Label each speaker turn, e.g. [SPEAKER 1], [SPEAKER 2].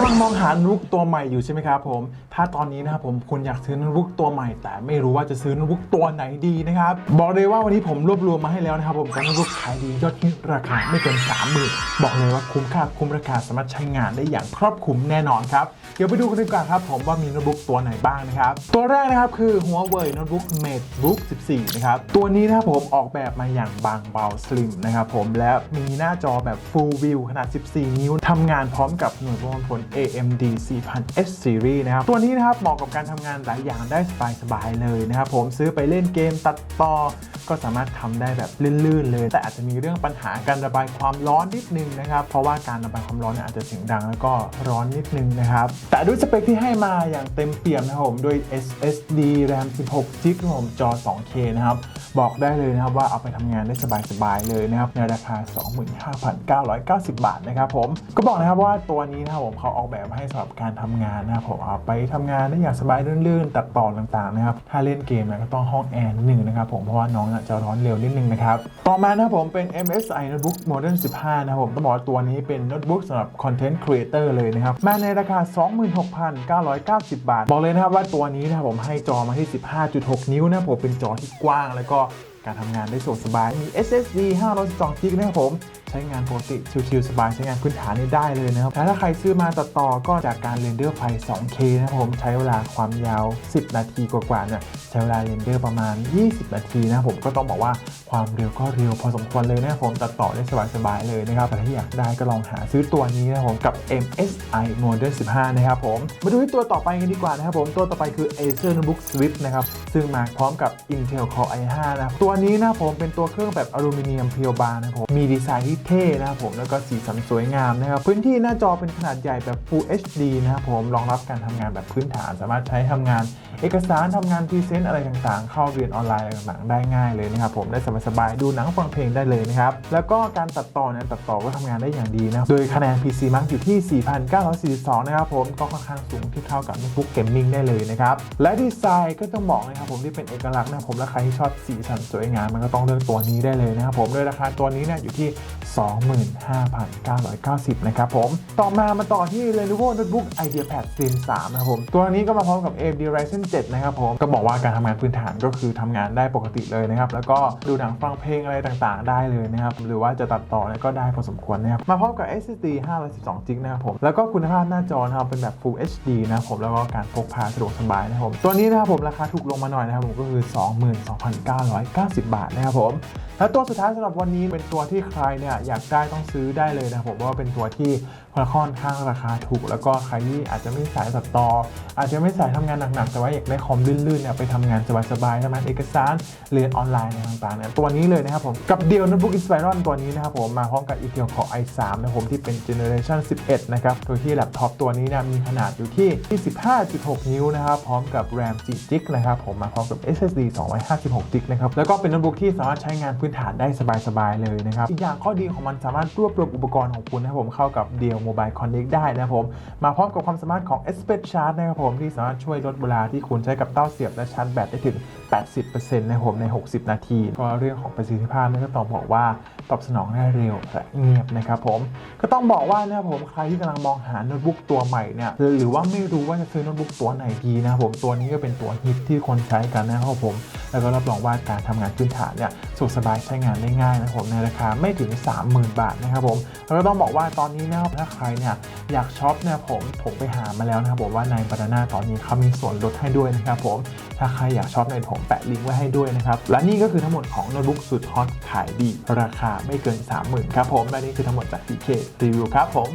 [SPEAKER 1] ำลังมองหาโน้ตบุ๊กตัวใหม่อยู่ใช่ไหมครับผม ถ้าตอนนี้นะครับผมคุณอยากซื้อโน้ตบุ๊กตัวใหม่ แต่ไม่รู้ว่าจะซื้อโน้ตบุ๊กตัวไหนดีนะครับ บอกเลยว่าวันนี้ผมรวบรวมมาให้แล้วนะครับผมกับโน้ตบุ๊กขายดียอดฮิตราคาไม่เกิน30,000บอกเลยว่าคุ้มค่าคุ้มราคาสามารถใช้งานได้อย่างครอบคลุมแน่นอนครับ เดี๋ยวไปดูกันดีกว่าครับผมว่ามีโน้ตบุ๊กตัวไหนบ้างนะครับ ตัวแรกนะครับคือ Huawei Notebook MateBook 14 นะครับ ตัวนี้นะครับผมออกแบบมาอย่างบางเบาสลิมนะครับผม และมีหน้าจอแบบ Full View ขนาด 14 นิ้วทำงานพร้อมกับหน่วยประมวลผล AMD 4000 S Series นะครับ ตัวนี้นะครับเหมาะกับการทำงานหลายอย่างได้สบายๆเลยนะครับผมซื้อไปเล่นเกมตัดต่อก็สามารถทำได้แบบลื่นๆเลย แต่อาจจะมีเรื่องปัญหาการระบายความร้อนนิดนึงนะครับ เพราะว่าการระบายความร้อนเนี่ยอาจจะเสียงดังแล้วก็ร้อนนิดนึงนะครับ แต่ด้วยสเปคที่ให้มาอย่างเต็มเปี่ยมนะครับผมด้วย SSD RAM 16 g b ผมจอ 2K นะครับ บอกได้เลยนะครับว่าเอาไปทำงานได้สบายๆเลยนะครับ ในราคา 25,990 บาทนะครับผมก็บอกนะครับว่าตัวนี้นะครับผมเขาออกแบบมาให้สำหรับการทำงานนะครับผมเอาไปทำงานได้อย่างสบายลื่นๆ ตัดต่อต่างๆนะครับถ้าเล่นเกมเนี่ยก็ต้องห้องแอร์นิดนึงนะครับผมเพราะว่าน้องจะร้อนเร็วนิดนึงนะครับต่อมานะครับผมเป็น MSI Notebook Modern 15 นะครับผมต้องบอกว่าตัวนี้เป็นโน้ตบุ๊กสำหรับ Content Creator เลยนะครับมาในราคา 26,990 บาท บอกเลยนะครับว่าตัวนี้นะครับผมให้จอมาที่ 15.6 นิ้วนะครับผมเป็นจอที่กว้าง แล้วก็การทำงานได้สะดวกสบายมี SSD 512 g b นะครับผมใช้งานปกติชิวๆสบายใช้งานพื้นฐานนี้ได้เลยนะครับแต่ถ้าใครซื้อมาตัดต่อก็จากการเรนเดอร์ไฟ 2K นะครับผมใช้เวลาความยาว 10 นาทีกว่าๆเนี่ยใช้เวลาเรนเดอร์ประมาณ 20 นาทีนะครับผมก็ต้องบอกว่าความเร็วก็เร็วพอสมควรเลยนะครับผมตัดต่อได้สบายๆเลยนะครับแต่ถ้าอยากได้ก็ลองหาซื้อตัวนี้นะครับผมกับ MSI Model 15 นะครับผมมาดูที่ตัวต่อไปกันดีกว่านะครับผมตัวต่อไปคือ Acer Notebook Swift นะครับซึ่งมาพร้อมกับ Intel Core i5 นะครับตัวนี้นะครับผมเป็นตัวเครื่องแบบอลูมิเนียมเพียวบางนะครับผมมีดีไซน์ที่เท่นะครับผมแล้วก็สีสันสวยงามนะครับพื้นที่หน้าจอเป็นขนาดใหญ่แบบ Full HD นะครับผมรองรับการทำงานแบบพื้นฐาน สามารถใช้ทำงาน เอกสารทำงานพรีเซนต์อะไรต่างๆ เข้าเรียนออนไลน์ต่างๆได้ง่ายเลยนะครับผมได้สบายๆดูหนังฟังเพลงได้เลยนะครับแล้วก็การตัดต่อเนี่ยตัดต่อก็ทำงานได้อย่างดีนะโดยคะแนน PC Mark อยู่ที่ 4,942 นะครับผมก็ค่อนข้างสูงที่เท่ากับโน้ตบุ๊กเกมมิ่งได้เลยนะครับและดีไซน์ก็ต้องบอกนะครับผมที่เป็นเอกลักษณ์นะครับผมและใครที่ชอบสีสันสวยงามมันก็ต้องเลือกตัวนี้ได้เลยนะครับผมโดยราคาตัวนี้เนี่ยอยู่ที่25,990 นะครับผม ต่อมามาต่อที่ Lenovo Notebook IdeaPad Slim 3 นะครับผม ตัวนี้ก็มาพร้อมกับ AMD Ryzen 7 นะครับผม ก็บอกว่าการทำงานพื้นฐานก็คือทำงานได้ปกติเลยนะครับ แล้วก็ดูหนังฟังเพลงอะไรต่างๆ ได้เลยนะครับ หรือว่าจะตัดต่อเนี่ยก็ได้พอสมควรนะครับ มาพร้อมกับ SSD 512 g b นะครับผม แล้วก็คุณภาพหน้าจอนะครับเป็นแบบ Full HD นะครับผม แล้วก็การพกพาสะดวกสบายนะครับผม ตัวนี้นะครับผมราคาถูกลงมาหน่อยนะครับผมก็คือ 22,990 บาทนะครับผม แล้วตัวสุดท้ายสำหรับวันนี้เป็นตัวที่ใครเนี่ยอยากได้ต้องซื้อได้เลยนะครับผมเพราะว่าเป็นตัวที่ ค่อนข้างราคาถูก แล้วก็ใครที่อาจจะไม่สายตัดต่อ อาจจะไม่สายทำงานหนักๆแต่ว่าอยากได้คอมลื่นๆเนี่ยไปทำงานสบายๆทำงานเอกสารเรียนออนไลน์อะไรต่างๆเนี่ยตัวนี้เลยนะครับผมกับเดียวโน้ตบุ๊กอินสไปรอนตัวนี้นะครับผมมาพร้อมกับ Intel Core i3 นะครับผมที่เป็น Generation 11 นะครับโดยที่แล็ปท็อปตัวนี้เนี่ยมีขนาดอยู่ที่15.6 นิ้วนะครับพร้อมกับ RAM 4 g b นะครับผมมาพร้อมกับ SSD 256 g b นะครับแล้วก็เป็นโน้ตบุ๊กที่สามารถใช้งานพื้นฐานได้สบายๆเลยนะครับอีกอย่างข้อดีของมันสามารถรวบรวมอุปกรณ์ของคุณนะครับผมเข้ากับเดียว Mobile Connect ได้นะครับผม มาพร้อมกับความสามารถของ s p e c Charge นะครับผมที่สามารถช่วยลดเวลาที่คุณใช้กับเต้าเสียบและชาร์จแบตได้ถึง 80%นะครับผมใน 60 นาที ก็เรื่องของประสิทธิภาพนี่ก็ต้องบอกว่า ตอบสนองได้เร็วและเงียบนะครับผมก็ต้องบอกว่านะครับผมใครที่กำลังมองหาโน้ตบุ๊กตัวใหม่เนี่ยหรือว่าไม่รู้ว่าจะซื้อโน้ตบุ๊กตัวไหนดีนะครับผมตัวนี้ก็เป็นตัวฮิตที่คนใช้กันนะครับผมแล้วก็รับรองว่าการทำงานพื้นฐานเนี่ยสะดวกสบายใช้งานได้ง่ายนะครับผมในราคาไม่ถึง 30,000 บาทนะครับผมแล้วก็ต้องบอกว่าตอนนี้นะครับถ้าใครเนี่ยอยากช็อปเนี่ยผมผมไปหามาแล้วนะครับผมว่าในบานาน่าตอนนี้เขามีส่วนลดให้ด้วยนะครับผมถ้าใครอยากช็อปในยผมแปะลิงก์ไว้ให้ด้วยนะครับและนี่ก็คือทั้งหมดของโน้ตบุ๊กสุดฮอตขายดีราคาไม่เกิน 30,000 ครับผมและนี่คือทั้งหมดจาก DK Review ครับผม